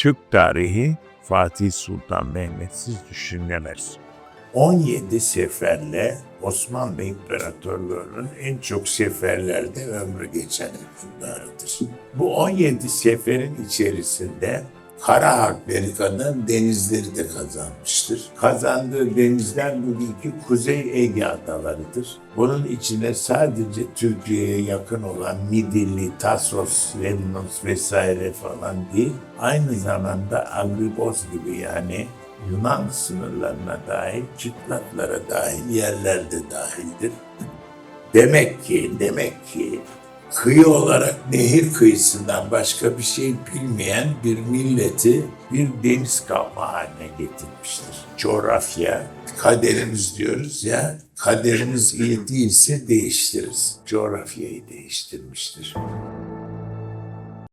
Türk tarihi Fatih Sultan Mehmet'siz düşünülemez. 17 seferle Osmanlı İmparatorluğu'nun en çok seferlerde ömrü geçen hükümdarıdır. Bu 17 seferin içerisinde Kara kadar denizleri de kazanmıştır. Kazandığı denizler bugünkü Kuzey Ege adalarıdır. Bunun içine sadece Türkiye'ye yakın olan Midilli, Tasos, Lemnos vesaire falan değil, aynı zamanda Agribos gibi yani Yunan sınırlarına dahil, çıtlatlara dahil yerler de dahildir. Demek ki, demek ki kıyı olarak nehir kıyısından başka bir şey bilmeyen bir milleti bir deniz kavmi haline getirmiştir. Coğrafya, kaderimiz diyoruz ya, kaderimiz iyi değilse değiştiririz. Coğrafyayı değiştirmiştir.